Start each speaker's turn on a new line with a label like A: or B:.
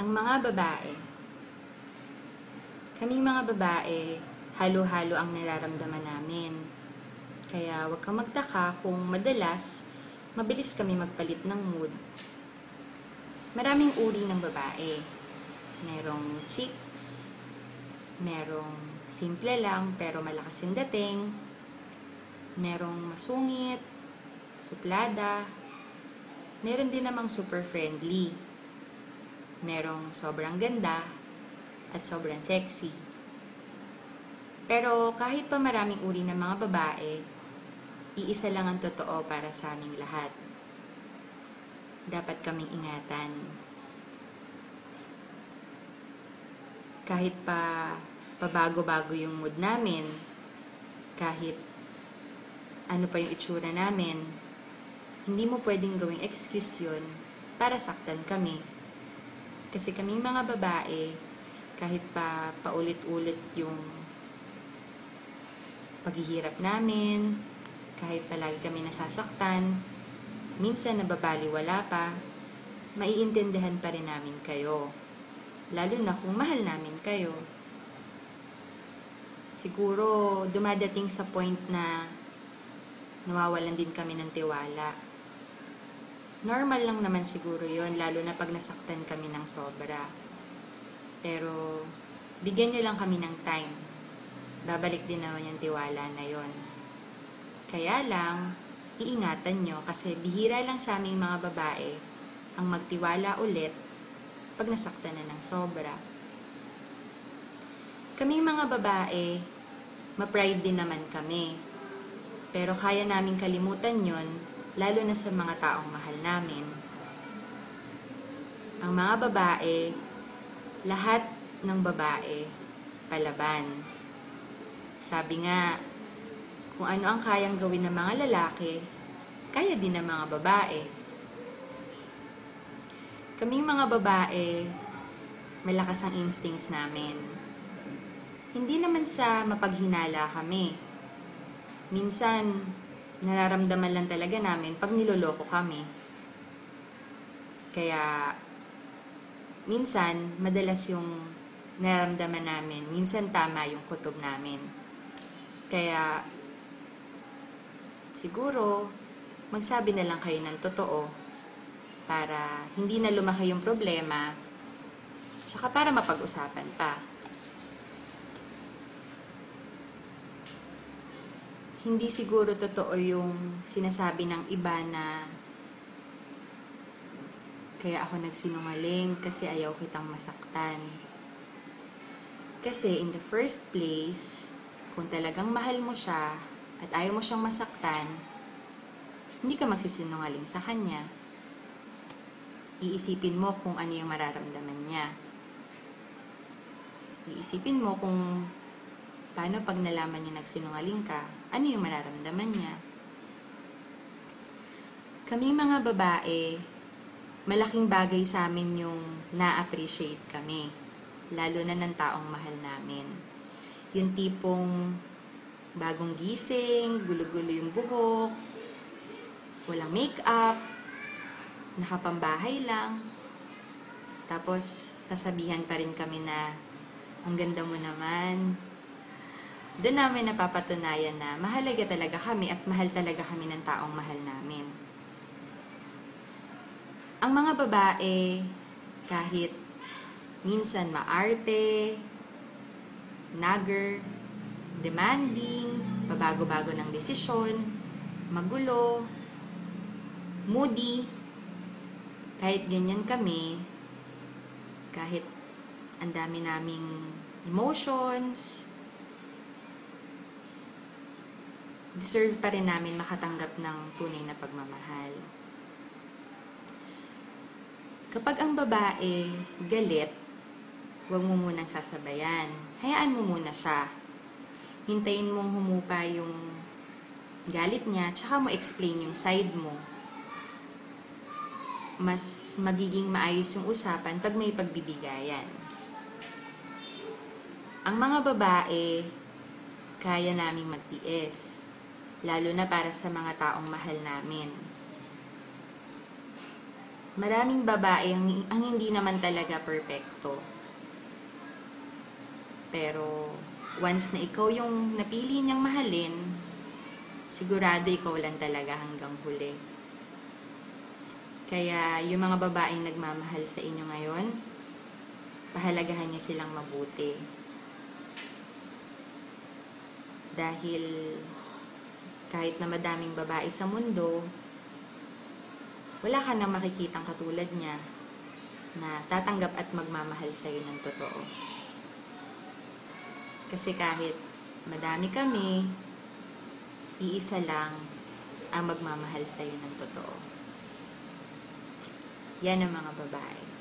A: Ang mga babae. Kaming mga babae, halo-halo ang nararamdaman namin. Kaya huwag kang magtaka kung madalas, mabilis kami magpalit ng mood. Maraming uri ng babae. Merong chicks, merong simple lang pero malakas yung dating, merong masungit, suplada, meron din namang super friendly, merong sobrang ganda, at sobrang sexy. Pero kahit pa maraming uri ng mga babae, iisa lang ang totoo para sa aming lahat. Dapat kaming ingatan. Kahit pa pabago-bago yung mood namin, kahit ano pa yung itsura namin, hindi mo pwedeng gawing excuse yun para saktan kami. Kasi kaming mga babae, kahit pa paulit-ulit yung paghihirap namin, kahit palagi kami nasasaktan, minsan nababaliwala pa, maiintindihan pa rin namin kayo. Lalo na kung mahal namin kayo. Siguro dumadating sa point na nawawalan din kami ng tiwala. Normal lang naman siguro yon lalo na pag nasaktan kami ng sobra. Pero, bigyan nyo lang kami ng time. Babalik din naman yung tiwala na yon. Kaya lang, iingatan nyo kasi bihira lang sa aming mga babae ang magtiwala ulit pag nasaktan na ng sobra. Kaming mga babae, ma-pride din naman kami. Pero kaya naming kalimutan yon lalo na sa mga taong mahal namin. Ang mga babae, lahat ng babae, palaban. Sabi nga, kung ano ang kayang gawin ng mga lalaki, kaya din ng mga babae. Kaming mga babae, malakas ang instincts namin. Hindi naman sa mapaghinala kami. Minsan, nararamdaman lang talaga namin pag niloloko kami. Kaya, minsan, madalas yung nararamdaman namin, minsan tama yung kutob namin. Kaya, siguro, magsabi na lang kayo ng totoo para hindi na lumaki yung problema, tsaka para mapag-usapan pa. Hindi siguro totoo yung sinasabi ng iba na kaya ako nagsinungaling kasi ayaw kitang masaktan. Kasi in the first place, kung talagang mahal mo siya at ayaw mo siyang masaktan, hindi ka magsisinungaling sa kanya. Iisipin mo kung ano yung mararamdaman niya. Iisipin mo kung paano pag nalaman niya nagsinungaling ka, ano yung mararamdaman niya. Kami mga babae, malaking bagay sa amin yung na-appreciate kami, lalo na ng taong mahal namin. Yung tipong bagong gising, gulo-gulo yung buhok, walang makeup, nakapambahay lang. Tapos, sasabihan pa rin kami na, ang ganda mo naman. Doon namin napapatunayan na mahalaga talaga kami at mahal talaga kami ng taong mahal namin. Ang mga babae, kahit minsan maarte, nagger, demanding, pabago-bago ng desisyon, magulo, moody, kahit ganyan kami, kahit ang dami naming emotions, deserve pa rin namin makatanggap ng tunay na pagmamahal. Kapag ang babae galit, huwag mo munang sasabayan. Hayaan mo muna siya. Hintayin mong humupa yung galit niya, tsaka mo explain yung side mo mas magiging maayos yung usapan pag may pagbibigayan. Ang mga babae, kaya naming magtiis, lalo na para sa mga taong mahal namin. maraming babae ang, ang hindi naman talaga perpekto. Pero once na ikaw yung napili niyang mahalin, sigurado ikaw lang talaga hanggang huli. Kaya yung mga babaeng nagmamahal sa inyo ngayon, pahalagahan niyo silang mabuti. Dahil kahit na madaming babae sa mundo, wala ka nang makikitang katulad niya na tatanggap at magmamahal sa iyo ng totoo. Kasi kahit madami kami, iisa lang ang magmamahal sa iyo ng totoo. Yan ang mga babae.